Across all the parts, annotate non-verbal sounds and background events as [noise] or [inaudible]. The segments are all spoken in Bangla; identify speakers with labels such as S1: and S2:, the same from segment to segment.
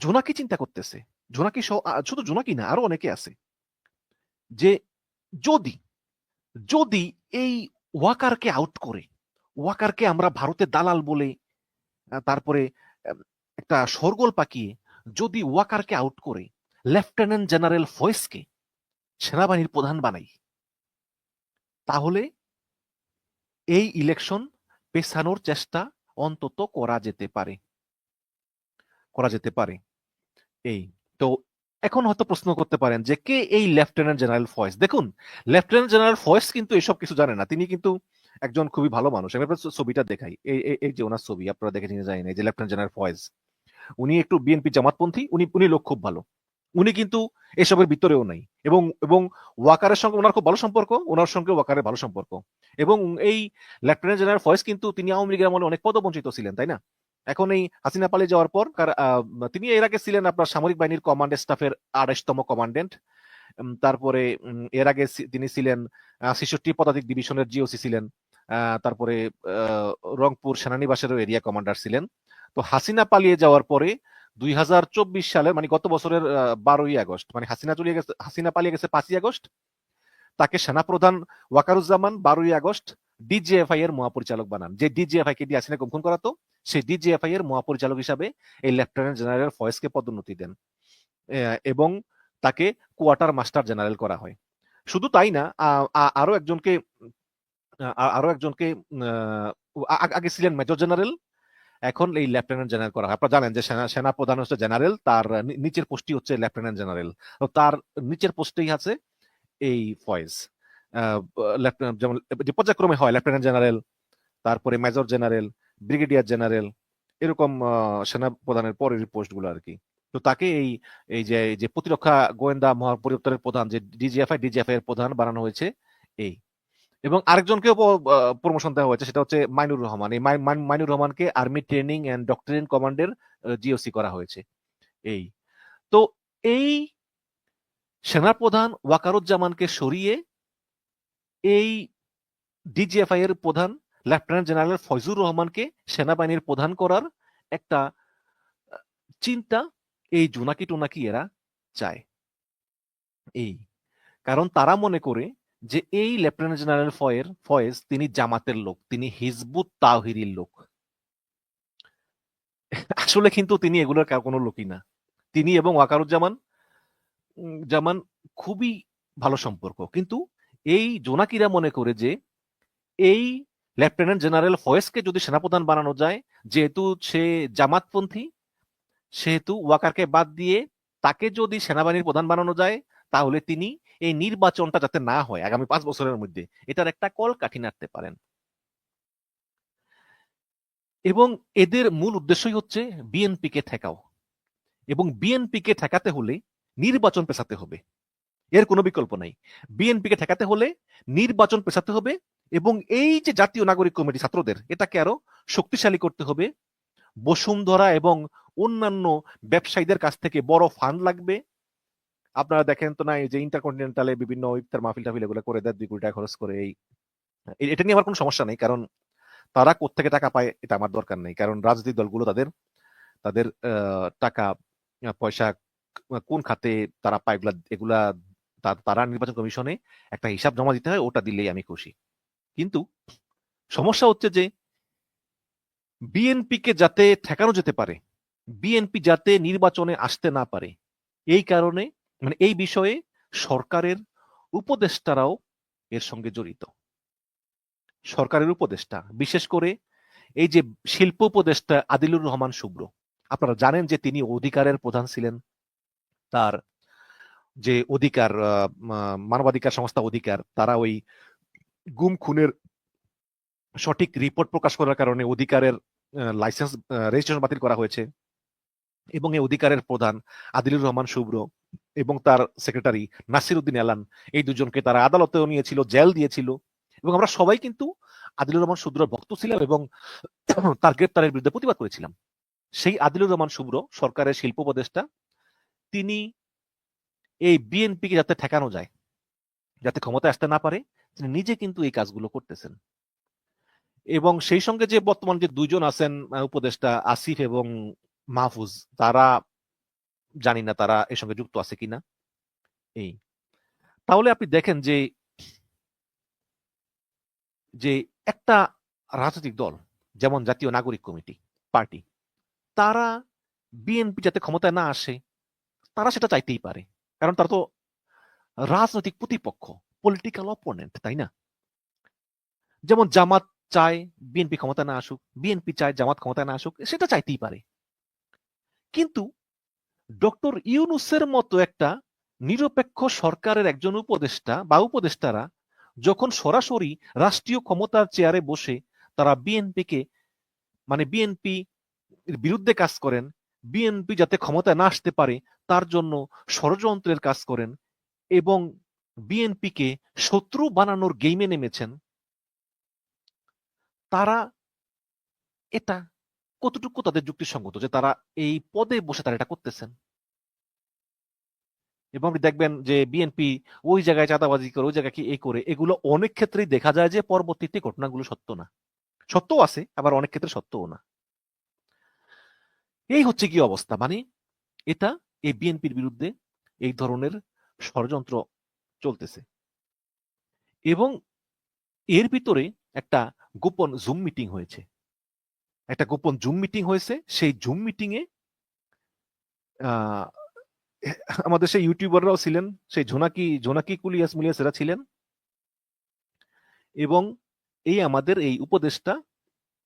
S1: জোনাকি চিন্তা করতেছে। জোনাকি শুধু জোনাকি না, আরও অনেকে আছে। যে যদি যদি এই ওয়াকারকে আউট করে, ওয়াকারকে আমরা ভারতের দালাল বলে তারপরে একটা সরগোল পাকিয়ে যদি ওয়াকারকে আউট করে লেফটেন্যান্ট জেনারেল ফয়েসকে সেনাবাহিনীর প্রধান বানাই, তাহলে এই ইলেকশন পেছানোর চেষ্টা অন্তত করা যেতে পারে। করা যেতে পারে। এই। তো এখন হয়তো প্রশ্ন করতে পারেন যে কে এই লেফটেন্যান্ট জেনারেল ফয়েস দেখুন লেফটেন্যান্ট জেনারেল ফয়েস কিন্তু এসব কিছু জানে না। তিনি কিন্তু একজন খুবই ভালো মানুষ। আমি আপনার ছবিটা দেখাই। এই এই- এই যে ওনার ছবি, আপনারা দেখে নিয়ে যায় না যে লেফটেন্যান্ট জেনারেল ফয়েজ উনি একটু বিএনপি জামাতপন্থী, উনি উনি লোক খুব ভালো। উনি কিন্তু এসবের ভিতরেও নাই। এবং এবং ওয়াকারের সঙ্গে ওনার খুব ভালো সম্পর্ক, ওনার সঙ্গে ওয়াকারের ভালো সম্পর্ক। এবং এই লেফটেন্যান্ট জেনারেল ফয়েজ কিন্তু তিনি আওয়ামী লীগের আমলে অনেক পদবঞ্চিত ছিলেন, তাই না? এখন এই হাসিনা পালিয়ে যাওয়ার পর তিনি এর আগে ছিলেন আপনার সামরিক বাহিনীর কমান্ড স্টাফের আড়াইশতম কমান্ডেন্ট। তারপরে এর আগে তিনি ছিলেন ছেষট্টি পদাতিক ডিভিশনের জিওসি ছিলেন তারপরে রংপুর সেনানিবাসেরও এরিয়া কমান্ডার ছিলেন। তো হাসিনা পালিয়ে যাওয়ার পরে দুই সালের মানে গত বছরের বারোই আগস্ট মানে হাসিনা চলিয়ে গেছে, হাসিনা পালিয়ে গেছে পাঁচই আগস্ট, তাকে সেনাপ্রধান ওয়াকারুজ্জামান বারোই আগস্ট ডিজিএফআই এর মহাপরিচালক বানান। যে ডিজিএফআই কে দিয়ে হাসিনা খুন করাতো সেই ডিজিএফআই এর মহাপরিচালক হিসাবে এই লেফটেন্যান্ট জেনারেল ফয়েজকে পদোন্নতি দেন। এবং তাকে কোয়ার্টার মাস্টার জেনারেল করা হয়। শুধু তাই না আরও একজনকে আরও একজনকে আগে ছিলেন মেজর জেনারেল এখন এই লেফটেন্যান্ট জেনারেল করা হয়। আপনারা জানেন যে সেনা সেনা প্রধান হচ্ছে জেনারেল তার নিচের পোস্টই হচ্ছে লেফটেন্যান্ট জেনারেল তার নিচের পোস্টেই আছে এই ফয়েজ যেমন, যে পর্যায়ক্রমে হয় লেফটেন্যান্ট জেনারেল তারপরে মেজর জেনারেল ব্রিগেডিয়ার জেনারেল এরকম সেনা প্রধানের পরের পোস্টগুলো আর কি তো তাকে এই এই যে যে প্রতিরক্ষা গোয়েন্দা মহাপরিদপ্তরের প্রধান, যে ডিজিএফআই ডিজিএফআই এর প্রধান বানানো হয়েছে, এই। এবং আরেকজনকেও প্রমোশন দেওয়া হয়েছে, সেটা হচ্ছে মাইনুর রহমান। এই মাইনুর রহমানকে আর্মি ট্রেনিং এন্ড ডক্টরিন কমান্ডের জিওসি করা হয়েছে, এই। তো এই সেনাপ্রধান ওয়াকারুজ্জামানকে সরিয়ে এই ডিজিএফআই এর প্রধান লেফটেন্যান্ট জেনারেল ফয়জুর রহমানকে সেনাবাহিনীর প্রধান করার একটা চিন্তা এই জোনাকি টোনাকি এরা চায়। এই, কারণ তারা মনে করে যে এই লেফটেন্যান্ট জেনারেল ফয়ের, ফয়েজ তিনি জামাতের লোক, তিনি হিজবুত তাহিরির লোক। আসলে কিন্তু তিনি এগুলোর কোনো লোকই না। তিনি এবং ওয়াকারুজ্জামান জামান খুবই ভালো সম্পর্ক। কিন্তু এই জোনাকিরা মনে করে যে এই লেফটেন্যান্ট জেনারেল ফয়েজকে যদি সেনাপ্রধান বানানো যায়, যেহেতু সে জামাতপন্থী, সেহেতু ওয়াকারকে বাদ দিয়ে তাকে যদি সেনাবাহিনীর প্রধান বানানো যায়, তাহলে তিনি এই নির্বাচনটা যাতে না হয় আগামী পাঁচ বছরের মধ্যে, এটার একটা কল কাঠি নাড়তে পারেন। এবং এদের মূল উদ্দেশ্যই হচ্ছে বিএনপি কে ঠেকাও। এবং বিএনপি কে ঠেকাতে হলে নির্বাচন পেছাতে হবে। এর কোনো বিকল্প নাই। বিএনপি কে ঠেকাতে হলে নির্বাচন পেছাতে হবে এবং এই যে জাতীয় নাগরিক কমিটি ছাত্রদের, এটাকে আরও শক্তিশালী করতে হবে। বসুন্ধরা এবং অন্যান্য ব্যবসায়ীদের কাছ থেকে বড় ফান্ড লাগবে। আপনারা দেখেন তো না যে ইন্টারকন্টিনেন্টালে বিভিন্ন ইফতার মাহফিল টাফিল এগুলো করে দেয়, দুই কোটি টাকা খরচ করে এই। এটা নিয়ে আমার কোনো সমস্যা নেই, কারণ তারা কোত্থেকে টাকা পায়, এটা আমার দরকার নেই। কারণ রাজনৈতিক দলগুলো তাদের তাদের টাকা পয়সা কোন খাতে তারা পায়, এগুলা এগুলা তারা নির্বাচন কমিশনে একটা হিসাব জমা দিতে হয়, ওটা দিলেই আমি খুশি। কিন্তু সমস্যা হচ্ছে যে বিএনপি কে যাতে ঠেকানো যেতে পারে, বিএনপি যাতে নির্বাচনে আসতে না পারে, এই কারণে মানে এই বিষয়ে সরকারের উপদেষ্টারাও এর সঙ্গে জড়িত। সরকারের উপদেষ্টা, বিশেষ করে এই যে শিল্প উপদেষ্টা আদিলুর রহমান শুভ্র। আপনারা জানেন যে তিনি অধিকারের প্রধান ছিলেন, তার যে অধিকার মানবাধিকার সংস্থা অধিকার, তারা ওই গুম খুনের সঠিক রিপোর্ট প্রকাশ করার কারণে অধিকারের লাইসেন্স রেজিস্ট্রেশন বাতিল করা হয়েছে এবং এই অধিকারের প্রধান আদিলুর রহমান শুভ্র এবং তার সেক্রেটারি নাসির উদ্দিন এলান এই দুজনকে তারা আদালতেও নিয়েছিল জেল দিয়েছিল এবং আমরা সবাই কিন্তু আদিলুর রহমান শুভ্রর ভক্ত ছিলাম এবং [clears throat] তার গ্রেপ্তারের বিরুদ্ধে প্রতিবাদ করেছিলাম। সেই আদিলুর রহমান শুভ্র সরকারের শিল্প উপদেষ্টা, তিনি এই বিএনপিকে যাতে ঠেকানো যায়, যাতে ক্ষমতায় আসতে না পারে তিনি নিজে কিন্তু এই কাজগুলো করতেছেন। এবং সেই সঙ্গে যে বর্তমান যে দুইজন আছেন উপদেষ্টা আসিফ এবং মাহফুজ, তারা জানি না তারা এর সঙ্গে যুক্ত আছে কিনা। এই। তাহলে আপনি দেখেন যে যে একটা রাজনৈতিক দল, যেমন জাতীয় নাগরিক কমিটি, পার্টি, তারা বিএনপি যাতে ক্ষমতায় না আসে, তারা সেটা চাইতেই পারে। কারণ তারা তো রাজনৈতিক প্রতিপক্ষ। পলিটিক্যাল অপোনেন্ট তাই না? যেমন জামাত চায় বিএনপি ক্ষমতায় না আসুক বিএনপি চায় জামাত ক্ষমতায় না আসুক, সেটা চাইতেই পারে। কিন্তু ডক্টর ইউনুসের মতো একটা নিরপেক্ষ সরকারের একজন উপদেষ্টা বা উপদেষ্টারা যখন সরাসরি রাষ্ট্রীয় ক্ষমতার চেয়ারে বসে তারা বিএনপিকে মানে বিএনপি বিরুদ্ধে কাজ করেন বিএনপি যাতে ক্ষমতায় না আসতে পারে, তার জন্য ষড়যন্ত্রের কাজ করেন এবং বিএনপিকে শত্রু বানানোর গেমে নেমেছেন। তারা এটা কতটুকু তাদের যুক্তিসঙ্গত যে তারা এই পদে বসে তারা এটা করতেছেন? এবং আপনি দেখবেন যে বিএনপি ওই জায়গায় চাঁদাবাজি করে, ওই জায়গায় কি এই করে, এগুলো অনেক ক্ষেত্রেই দেখা যায় যে পরবর্তীতে ঘটনাগুলো সত্য না। সত্যও আছে, আবার অনেক ক্ষেত্রে সত্যও না। এই হচ্ছে কি অবস্থা? মানে এটা এই বিএনপির বিরুদ্ধে এই ধরনের ষড়যন্ত্র চলতেছে। এবং এর ভিতরে একটা গোপন জুম মিটিং হয়েছে। একটা গোপন জুম মিটিং হয়েছে। সেই জুম মিটিং এ আমাদের সেই ইউটিউবাররাও ছিলেন। সেই জোনাকি জোনাকি কুলিয়াস মুলিয়াস এরা ছিলেন। এবং এই আমাদের এই উপদেষ্টা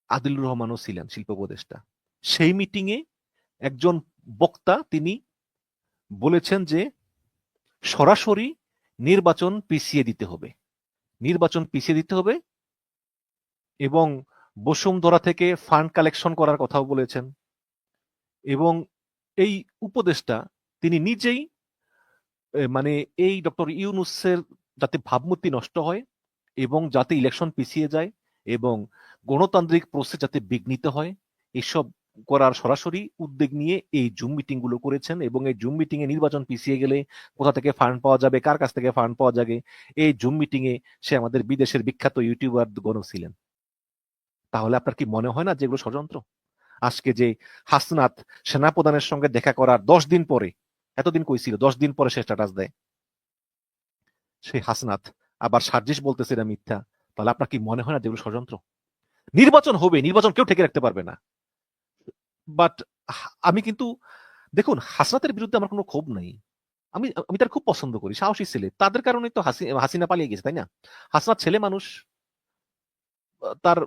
S1: আদিলুর রহমানও ছিলেন, শিল্প উপদেষ্টা। সেই মিটিং এ একজন বক্তা তিনি বলেছেন যে সরাসরি নির্বাচন পিছিয়ে দিতে হবে। নির্বাচন পিছিয়ে দিতে হবে এবং বসুন্ধরা থেকে ফান্ড কালেকশন করার কথাও বলেছেন। এবং এই উপদেশটা তিনি নিজেই মানে এই ডক্টর ইউনুসের যাতে ভাবমূর্তি নষ্ট হয় এবং যাতে ইলেকশন পিছিয়ে যায় এবং গণতান্ত্রিক প্রসেস যাতে বিঘ্নিত হয়, এসব করার সরাসরি উদ্যোগ নিয়ে এই জুম মিটিংগুলো করেছেন এবং এই জুম মিটিং এ নির্বাচন পিছিয়ে গেলে কোথা থেকে ফান্ড পাওয়া যাবে, কার কাছ থেকে ফান্ড পাওয়া যাবে, এই জুম মিটিং এ সে আমাদের বিদেশের বিখ্যাত ইউটিউবার গণ ছিলেন। তাহলে আপনার কি মনে হয় না যেগুলো ষড়যন্ত্র? আজকে যে হাসনাত সেনাপ্রধানের সঙ্গে দেখা করার দশ দিন পরে, এতদিন কই ছিল? দশ দিন পরে সে স্ট্যাটাস দেয়। সেই হাসনাত আবার সার্জিস বলতেছে এটা মিথ্যা, তাহলে আপনার কি মনে হয় না যেগুলো ষড়যন্ত্র? নির্বাচন হবে, নির্বাচন কেউ ঠেকে রাখতে পারবে না। বাট আমি কিন্তু, দেখুন, হাসনাতের বিরুদ্ধে আমার কোনো ক্ষোভ নাই। আমি আমি তার খুব পছন্দ করি, সাহসী ছেলে। তাদের কারণে তো হাসিনা পালিয়ে গেছে, তাই না? হাসনাত ছেলে মানুষ তার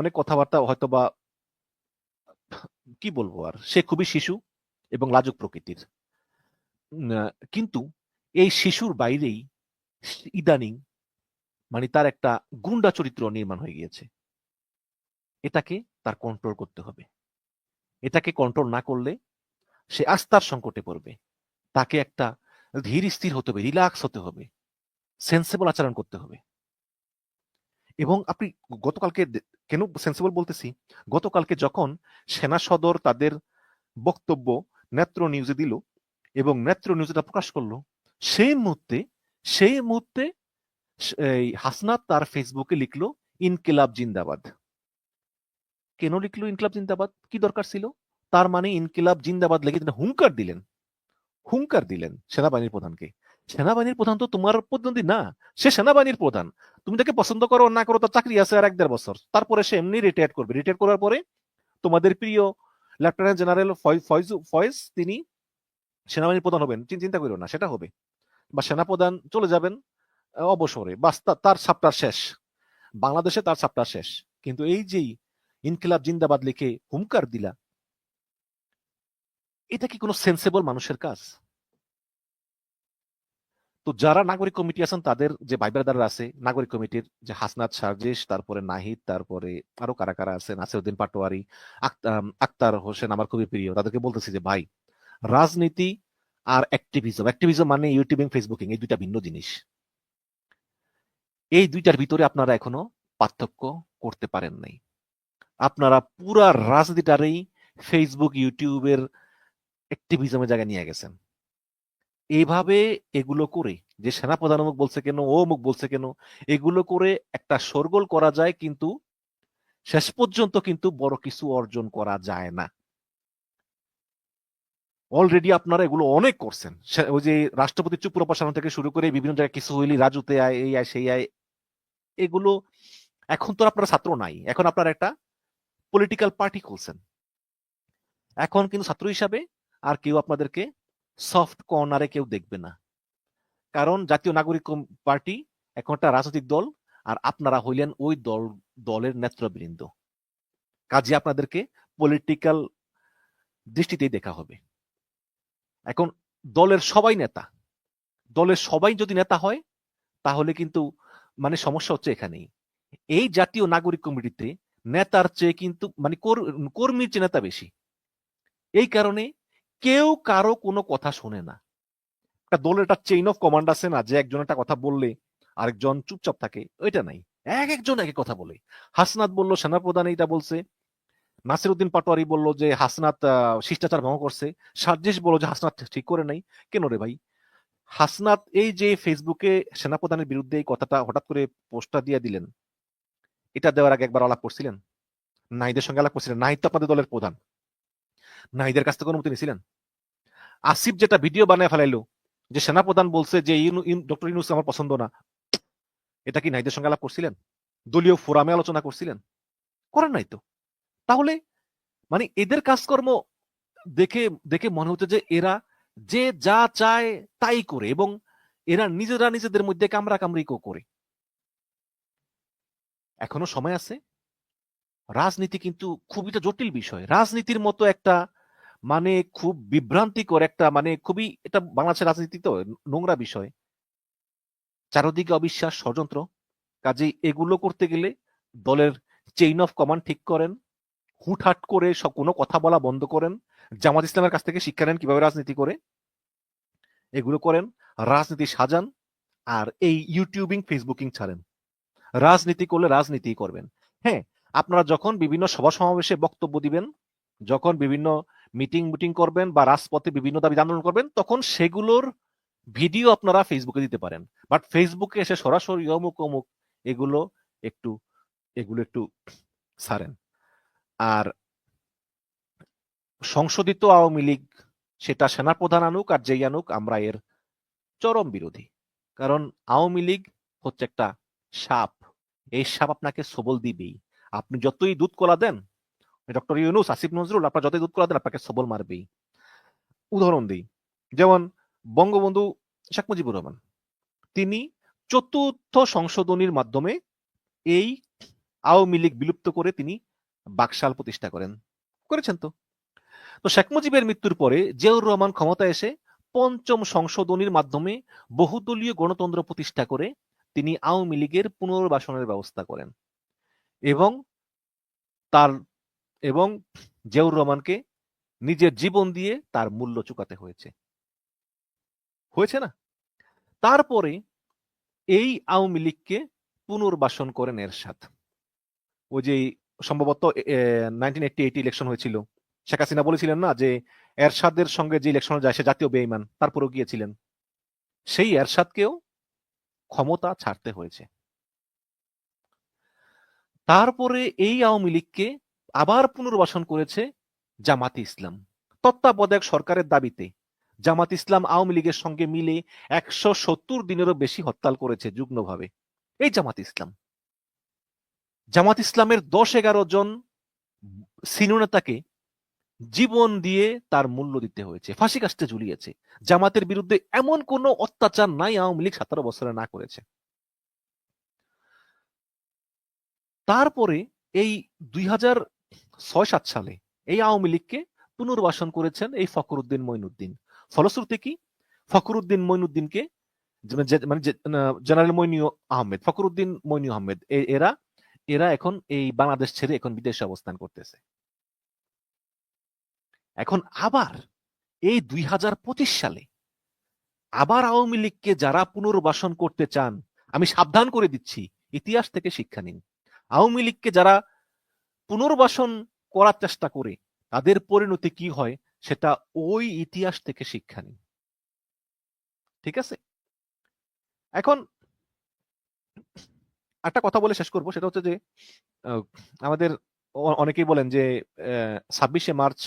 S1: অনেক কথাবার্তা হয়তো বা, কি বলব আর, সে খুবই শিশু এবং লাজুক প্রকৃতির। কিন্তু এই শিশুর বাইরেই ইদানিং মানে তার একটা গুন্ডা চরিত্র নির্মাণ হয়ে গিয়েছে। এটাকে তার কন্ট্রোল করতে হবে। এটাকে কন্ট্রোল না করলে সে আস্থার সংকটে পড়বে। তাকে একটা ধীর স্থির হতে হবে রিল্যাক্স হতে হবে সেন্সেবল আচরণ করতে হবে। এবং আপনি গতকালকে কেন সেন্সেবল বলতেছি? গতকালকে যখন সেনা সদর তাদের বক্তব্য নেত্র নিউজে দিল এবং নেত্র নিউজটা প্রকাশ করল সেই মুহূর্তে সেই মুহূর্তে এই হাসনাত তার ফেসবুকে লিখলো, ইনকিলাব জিন্দাবাদ। কেন লিখলো ইনকিলাব জিন্দাবাদ? কি দরকার ছিল? তার মানে ইনকিলাব জিন্দাবাদ লেগে তিনি হুঙ্কার দিলেন। হুঙ্কার দিলেন সেনাবাহিনীর প্রধানকে। সেনাবাহিনীর প্রধান তো তোমার প্রতিদ্বন্দ্বী না, সে সেনাবাহিনীর প্রধান। তুমি তাকে পছন্দ করো না করো, তার চাকরি আছে আর এক দেড় বছর। তারপরে সে এমনি রিটায়ার করবে। রিটায়ার করার পরে তোমাদের প্রিয় লেফটেন্যান্ট জেনারেল ফয়েজ ফয়েজ তিনি সেনাবাহিনীর প্রধান হবেন। চিন্তা করো না, সেটা হবে। বা সেনাপ্রধান চলে যাবেন অবসরে। বাস তার সাপটার শেষ। বাংলাদেশে তার সাপটার শেষ। কিন্তু এই যেই ইনকিলাব জিন্দাবাদ লিখে হুমকার দিলা এটা কি কোনো সেন্সেবল মানুষের কাজ? তো যারা নাগরিক কমিটি আছেন, তাদের যে ভাইব্রাদাররা আছে, নাগরিক কমিটির যে হাসনাত সার্জিস তারপরে নাহিদ, তারপরে আরও কারা কারা আছেন নাসিরউদ্দিন পাটোয়ারি আক্তার হোসেন আমার খুবই প্রিয়। তাদেরকে বলতেছি যে, ভাই, রাজনীতি আর অ্যাক্টিভিজম অ্যাক্টিভিজম মানে ইউটিউবিং ফেসবুকিং এই দুইটা ভিন্ন জিনিস। এই দুইটার ভিতরে আপনারা এখনও পার্থক্য করতে পারেন নাই। আপনারা পুরা রাজনীতিটারেই ফেসবুক ইউটিউবের অ্যাক্টিভিজমের জায়গায় নিয়ে গেছেন। এইভাবে এগুলো করে যে সেনাপ্রধান অমুক বলছে কেন, ও মুখ বলছে কেন, এগুলো করে একটা সরগোল করা যায় কিন্তু শেষ পর্যন্ত কিন্তু বড় কিছু অর্জন করা যায় না। অলরেডি আপনারা এগুলো অনেক করছেন। ওই যে রাষ্ট্রপতি চুপ প্রসারণ থেকে শুরু করে বিভিন্ন জায়গায় কিছু হইলি, রাজুতে আয়, এই আয়, সেই আয়, এগুলো এখন তো আপনারা ছাত্র নাই। এখন আপনারা একটা পলিটিক্যাল পার্টি খুলছেন। এখন কিন্তু ছাত্র হিসাবে আর কেউ আপনাদেরকে সফট কর্নারে কেউ দেখবে না। কারণ জাতীয় নাগরিক পার্টি এখন একটা রাজনৈতিক দল আর আপনারা হইলেন ওই দল দলের নেতৃবৃন্দ। কাজে আপনাদেরকে পলিটিক্যাল দৃষ্টিতেই দেখা হবে। এখন দলের সবাই নেতা। দলের সবাই যদি নেতা হয়, তাহলে কিন্তু মানে সমস্যা হচ্ছে এখানেই। এই জাতীয় নাগরিক কমিটিতে নেতার চেয়ে কিন্তু মানে কর- কর্মীর চেয়ে নেতা বেশি। এই কারণে কেউ কারও কোনো কথা শোনে না। একটা দলের একটা চেইন অফ কমান্ড আছে না, যে একজন একটা কথা বললে আরেকজন চুপচাপ থাকে, ওইটা নাই। এক একজন এক কথা বলে। হাসনাত বলল, সেনাপ্রধান এইটা বলছে। নাসিরউদ্দিন পাটোয়ারি বলল যে, হাসনাত শিষ্টাচার ভঙ্গ করছে। সার্জিস বলল যে, হাসনাত ঠিক করে নাই। কেন রে ভাই? হাসনাত এই যে ফেসবুকে সেনাপ্রধানের বিরুদ্ধে এই কথাটা হঠাৎ করে পোস্টটা দিয়ে দিলেন, এটা দেওয়ার আগে একবার আলাপ করছিলেন? নাইদের সঙ্গে আলাপ করছিলেন নাহিদ তো আপনাদের দলের প্রধান। নাহিদের কাছ থেকে অনুমতি নিয়েছিলেন? আসিফ যেটা ভিডিও বানায় ফেলাইলো, যে সেনাপ্রধান বলছে যে ডক্টর ইউনুস আমার পছন্দ না, এটা কি নাহিদের সঙ্গে আলাপ করছিলেন? দলীয় ফোরামে আলোচনা করছিলেন? করেন নাই তো। তাহলে মানে এদের কাজকর্ম দেখে দেখে মনে হচ্ছে যে এরা যে যা চায় তাই করে এবং এরা নিজেরা নিজেদের মধ্যে কামরা কামড়ি করে। এখনও সময় আছে? রাজনীতি কিন্তু খুবই জটিল বিষয়। রাজনীতির মতো একটা মানে খুব বিভ্রান্তিকর একটা মানে খুবই এটা বাংলাদেশের রাজনীতি তো, নোংরা বিষয়। চারদিকে অবিশ্বাস ষড়যন্ত্র। কাজেই এগুলো করতে গেলে দলের চেইন অফ কমান্ড ঠিক করেন, হুটহাট করে কোনো কথা বলা বন্ধ করেন, জামাত ইসলামের কাছ থেকে শিক্ষা নেন কীভাবে রাজনীতি করে। এগুলো করেন, রাজনীতি সাজান, আর এই ইউটিউবিং ফেসবুকিং ছাড়েন। রাজনীতি করলে রাজনীতি করবেন। হ্যাঁ আপনারা যখন বিভিন্ন সভা সমাবেশে বক্তব্য দিবেন, যখন বিভিন্ন মিটিং মিটিং করবেন বা রাজপথে বিভিন্ন দাবি আন্দোলন করবেন, তখন সেগুলোর ভিডিও আপনারা ফেসবুকে দিতে পারেন। বাট ফেসবুকে এসে সরাসরি অমুক অমুক এগুলো একটু এগুলো একটু ছাড়েন আর সংশোধিত আওয়ামী লীগ, সেটা সেনাপ্রধান আনুক আর যেই আনুক, আমরা এর চরম বিরোধী। কারণ আওয়ামী লীগ হচ্ছে একটা সাপ। এই সাপ আপনাকে সবল দিবেই। আপনি যতই দুধ কলা দেন ডক্টর ইউনুস, আসিফ নজরুল, আপনার যতই দুধ কলা দেন আপনাকে সবল মারবেই। উদাহরণ দিই, যেমন বঙ্গবন্ধু শেখ মুজিবুর রহমান, তিনি চতুর্থ সংশোধনীর মাধ্যমে এই আওয়ামী লীগ বিলুপ্ত করে তিনি বাকশাল প্রতিষ্ঠা করেন। করেছেন তো। তো শেখ মুজিবের মৃত্যুর পরে জিয়াউর রহমান ক্ষমতা এসে পঞ্চম সংশোধনীর মাধ্যমে বহুদলীয় গণতন্ত্র প্রতিষ্ঠা করে তিনি আওয়ামী লীগের পুনর্বাসনের ব্যবস্থা করেন এবং তার এবং জিয়াউর রহমানকে নিজের জীবন দিয়ে তার মূল্য চুকাতে হয়েছে। হয়েছে না? তারপরে এই আওয়ামী লীগকে পুনর্বাসন করেন এরশাদ। ওই যে সম্ভবত নাইনটিন এইটি এইটি ইলেকশন হয়েছিল। শেখ হাসিনা বলেছিলেন না যে এরশাদের সঙ্গে যে ইলেকশনে যায়, সে জাতীয় বেইমান তারপরেও গিয়েছিলেন। সেই এরশাদকেও ক্ষমতা ছাড়তে হয়েছে। তারপরে এই আওয়ামী লীগকে আবার পুনর্বাসন করেছে জামাতে ইসলাম। তত্ত্বাবধায়ক সরকারের দাবিতে জামাত ইসলাম আওয়ামী লীগের সঙ্গে মিলে একশো সত্তর দিনেরও বেশি হরতাল করেছে যুগ্মভাবে। এই জামাত ইসলাম। জামাত ইসলামের দশ এগারো জন সিনিয়র নেতাকে জীবন দিয়ে তার মূল্য দিতে হয়েছে, ফাঁসি কাস্তে ঝুলিয়েছে। জামাতের বিরুদ্ধে এমন কোনো অত্যাচার নাই আওয়ামী লীগ সতেরো বছরে না করেছে। তারপরে এই দুই হাজার ছয় সাত সালে এই আওয়ামী লীগকে পুনর্বাসন করেছেন এই ফখরুদ্দিন মইনুদ্দিন। ফলশ্রুতি কি? ফখরুদ্দিন মইনুদ্দিনকে মানে জেনারেল মইনু আহমেদ, ফখরুদ্দিন মইনু আহমেদ এরা এরা এখন এই বাংলাদেশ ছেড়ে এখন বিদেশে অবস্থান করতেছে। এখন আবার এই দুই হাজার পঁচিশ সালে আবার আওয়ামী লীগকে যারা পুনর্বাসন করতে চান, আমি সাবধান করে দিচ্ছি, ইতিহাস থেকে শিক্ষা নিন। আওয়ামী লীগকে যারা পুনর্বাসন করার চেষ্টা করে, তাদের পরিণতি কি হয় সেটা ওই ইতিহাস থেকে শিক্ষা নিন ঠিক আছে? এখন একটা কথা বলে শেষ করব, সেটা হচ্ছে যে আমাদের অনেকেই বলেন যে ছাব্বিশে মার্চ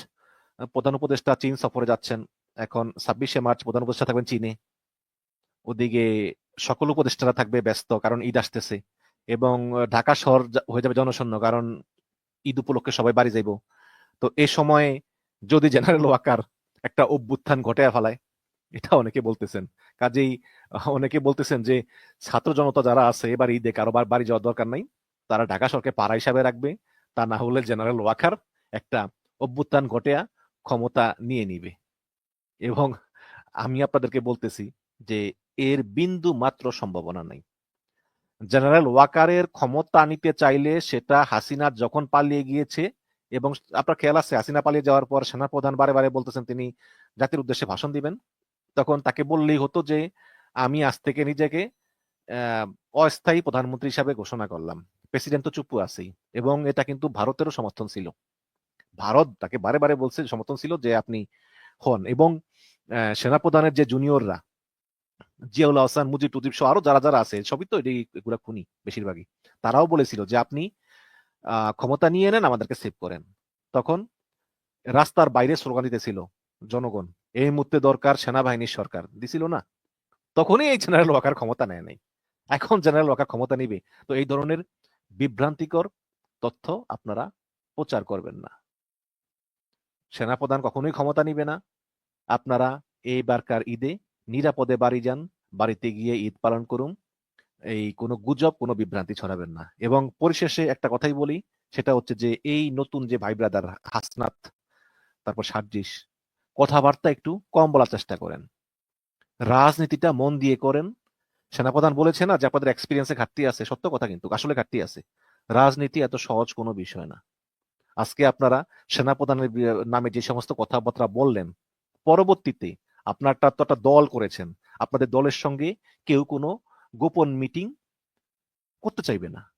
S1: প্রধান উপদেষ্টা চীন সফরে যাচ্ছেন। এখন ছাব্বিশে মার্চ প্রধান উপদেষ্টা থাকবেন চীনে। ওদিকে সকল উপদেষ্টারা থাকবে ব্যস্ত, কারণ ঈদ আসতেছে। এবং ঢাকা শহর হয়ে যাবে জনশূন্য, কারণ ঈদ উপলক্ষে সবাই বাড়ি যাইব। তো এ সময়ে যদি জেনারেল ওয়াকার একটা অভ্যুত্থান ঘটে ফেলায়, এটা অনেকে বলতেছেন। কাজেই অনেকে বলতেছেন যে, ছাত্র জনতা যারা আছে এবার ঈদে কারও বার বাড়ি যাওয়ার দরকার নাই। তারা ঢাকা শহরকে পাড়া হিসাবে রাখবে। তা না হলে জেনারেল ওয়াকার একটা অভ্যুত্থান ঘটেয়া ক্ষমতা নিয়ে নিবে। এবং আমি আপনাদেরকে বলতেছি যে, এর বিন্দু মাত্র সম্ভাবনা নাই। জেনারেল ওয়াকারের ক্ষমতা নিতে চাইলে সেটা হাসিনা যখন পালিয়ে গিয়েছে এবং আপনার খেয়াল আছে, হাসিনা পালিয়ে যাওয়ার পর সেনাপ্রধান বারে বারে বলতেছেন তিনি জাতির উদ্দেশ্যে ভাষণ দিবেন। তখন তাকে বললেই হতো যে, আমি আজ থেকে নিজেকে অস্থায়ী প্রধানমন্ত্রী হিসাবে ঘোষণা করলাম। প্রেসিডেন্ট তো চুপ আছেই। এবং এটা কিন্তু ভারতেরও সমর্থন ছিল। ভারত তাকে বারে বারে বলছে, সমর্থন ছিল যে আপনি হন এবং সেনাপ্রধানের যে জুনিয়ররা জিয়াউল হাসান মুজিব টুজিব সহ আরও যারা যারা আছে, সবই তো এগুলা খুনি বেশিরভাগই। তারাও বলেছিল যে আপনি ক্ষমতা নিয়ে নেন, আমাদেরকে সেভ করেন। তখন রাস্তার বাইরে স্লোগান দিতেছিল, জনগণ, এই মুহূর্তে দরকার সেনাবাহিনীর সরকার। দিছিল না। তখনই এই জেনারেল ওয়াকার ক্ষমতা নেয় নাই। এখন জেনারেল ওয়াকার ক্ষমতা নিবে। তো এই ধরনের বিভ্রান্তিকর তথ্য আপনারা প্রচার করবেন না। সেনাপ্রধান কখনোই ক্ষমতা নিবে না। আপনারা এইবারকার ঈদে নিরাপদে বাড়ি যান। বাড়িতে গিয়ে ঈদ পালন করুন, এই কোনো গুজব, কোনো বিভ্রান্তি ছড়াবেন না। এবং পরিশেষে একটা কথাই বলি, সেটা হচ্ছে যে, এই নতুন যে ভাই ব্রাদার হাসনাত, তারপর সার্জিস, কথাবার্তা একটু কম বলার চেষ্টা করেন। রাজনীতিটা মন দিয়ে করেন। সেনাপ্রধান বলেছে না যে, আপনাদের এক্সপিরিয়েন্সে ঘাটতি আছে। সত্য কথা কিন্তু, আসলে ঘাটতি আছে। রাজনীতি এত সহজ কোনো বিষয় না। আজকে আপনারা সেনাপ্রধানের নামে যে সমস্ত কথাবার্তা বললেন, পরবর্তীতে আপনারটা তো একটা দল করেছেন আপনাদের দলের সঙ্গে কেউ কোনো গোপন মিটিং করতে চাইবে না।